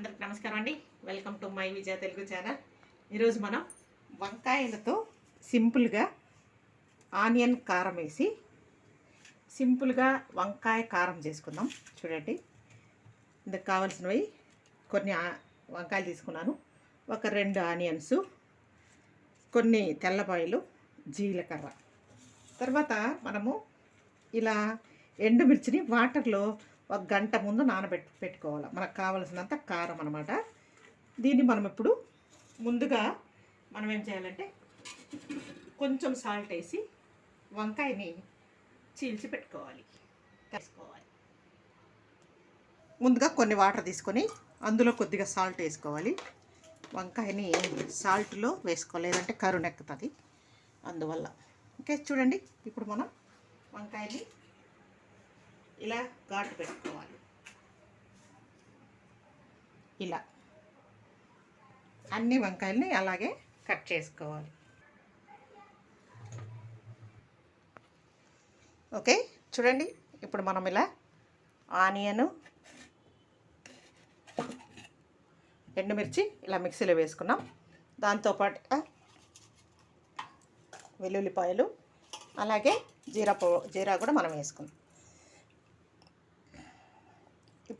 అందరికి నమస్కారం అండి. Welcome to my Vijaya Telugu channel ఈరోజు మనం వంకాయలతో సింపుల్గా ఆనియన్ కారం వేసి సింపుల్గా వంకాయ కారం చేసుకుందాం. చూడండి. ఇందుకు కావాల్సినవి కొన్ని వంకాయలు తీసుకున్నాను. ఒక రెండు ఆనియన్స్ కొన్ని తెల్లపాయలు జీలకర్ర. తర్వాత మనము ఇలా ఎండుమిర్చిని వాటర్లో ఒక గంట ముందు నానబెట్టి పెట్టుకోవాలి. మనకు కావలసినంత కారం అనమాట దీన్ని మనం ఇప్పుడు ముందుగా మనం ఏం చేయాలంటే కొంచెం సాల్ట్ వేసి వంకాయని చీల్చి పెట్టుకోవాలి. తీసుకోవాలి. ముందుగా కొన్ని వాటర్ తీసుకొని అందులో కొద్దిగా సాల్ట్ వేసుకోవాలి. వంకాయని సాల్ట్లో వేసుకోవాలి. లేదంటే కరుణెక్కుతుంది అందువల్ల. ఓకే చూడండి. ఇప్పుడు మనం వంకాయని ఇలా ఘాటు పెట్టుకోవాలి. ఇలా అన్ని వంకాయల్ని అలాగే కట్ చేసుకోవాలి. ఓకే చూడండి ఇప్పుడు మనం ఇలా ఆనియను ఎండుమిర్చి ఇలా మిక్సీలో వేసుకున్నాం. దాంతోపాటు వెల్లుల్లిపాయలు అలాగే జీరా పౌ జీరా కూడా మనం వేసుకున్నాం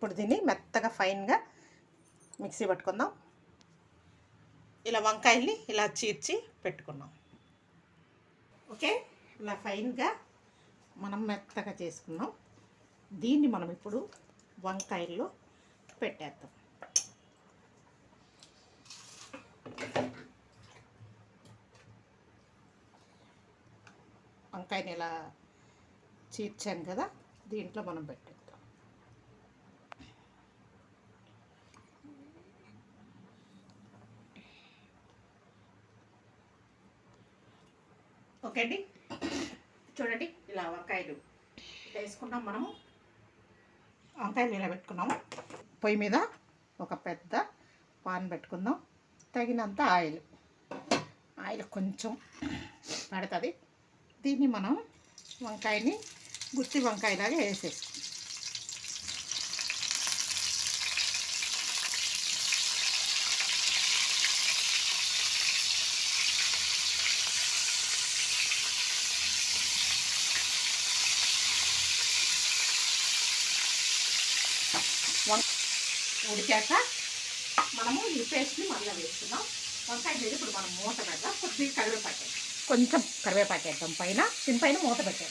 ఇప్పుడు దీన్ని మెత్తగా ఫైన్గా మిక్సీ పట్టుకుందాం. ఇలా వంకాయల్ని ఇలా చీర్చి పెట్టుకున్నాం. ఓకే? ఇలా ఫైన్గా మనం మెత్తగా చేసుకున్నాం. దీన్ని మనం ఇప్పుడు వంకాయల్లో పెట్టేద్దాం. వంకాయని ఇలా చీర్చాం కదా దీంట్లో మనం పెట్టాం ఓకే అండి చూడండి ఇలా వంకాయలు వేసుకున్నాం మనము. వంకాయలు ఇలా పెట్టుకున్నాము. పొయ్యి మీద ఒక పెద్ద పాన్ పెట్టుకుందాం. తగినంత ఆయిల్. ఆయిల్ కొంచెం పడుతుంది. దీన్ని మనం వంకాయని గుత్తి వంకాయలాగా వేసేస్తాం ఉడికాక మనము ఈ పేస్ట్ని మళ్ళీ వేస్తున్నాం. వంకాయ మీద ఇప్పుడు మనం మూత పెడదాం. కొద్దిగా కరివేపాకు కొంచెం కరివేపాకు వేద్దాం పైన. దీనిపైన మూత పెట్టాం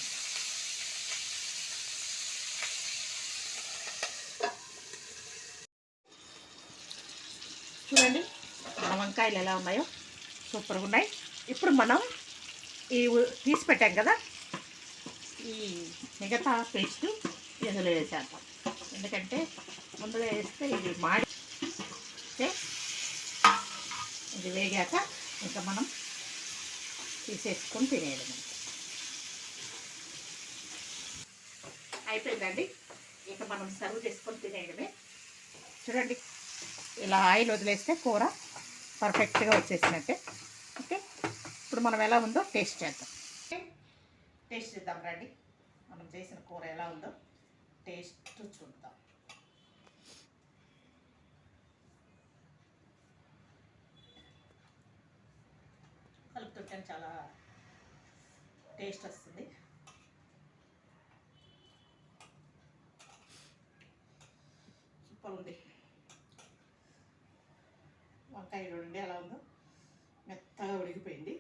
చూడండి మన వంకాయలు ఎలా ఉన్నాయో సూపర్గా ఉన్నాయి. ఇప్పుడు మనం ఈ తీసి పెట్టాం కదా ఈ మిగతా పేస్ట్ ఇందులో వేసేద్దాం. ఎందుకంటే ముందుగా వేస్తే ఇది మాడి ఓకే ఇది వేగాక ఇంకా మనం తీసేసుకొని తినేయడం అయిపోయిందండి. ఇక మనం సర్వ్ చేసుకొని తినేయడమే. చూడండి ఇలా ఆయిల్ వదిలేస్తే కూర పర్ఫెక్ట్గా వచ్చేసినట్టే. ఓకే? ఇప్పుడు మనం ఎలా ఉందో టేస్ట్ చేద్దాం. ఓకే? టేస్ట్ చేద్దాం రండి. మనం చేసిన కూర ఎలా ఉందో టేస్ట్ చూద్దాం. కలుపుతుంటే చాలా టేస్ట్ వస్తుంది. సూపర్ ఉంది. వంకాయ చూడండి ఎలా ఉందో మెత్తగా ఉడికిపోయింది.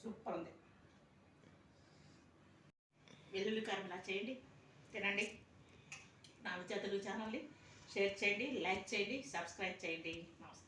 సూపర్ ఉంది. వెల్లుల్లి కారం ఇలా చేయండి. తినండి. నా విద్యార్థులు ఛానల్ని షేర్ చేయండి లైక్ చేయండి సబ్స్క్రైబ్ చేయండి. నమస్తే.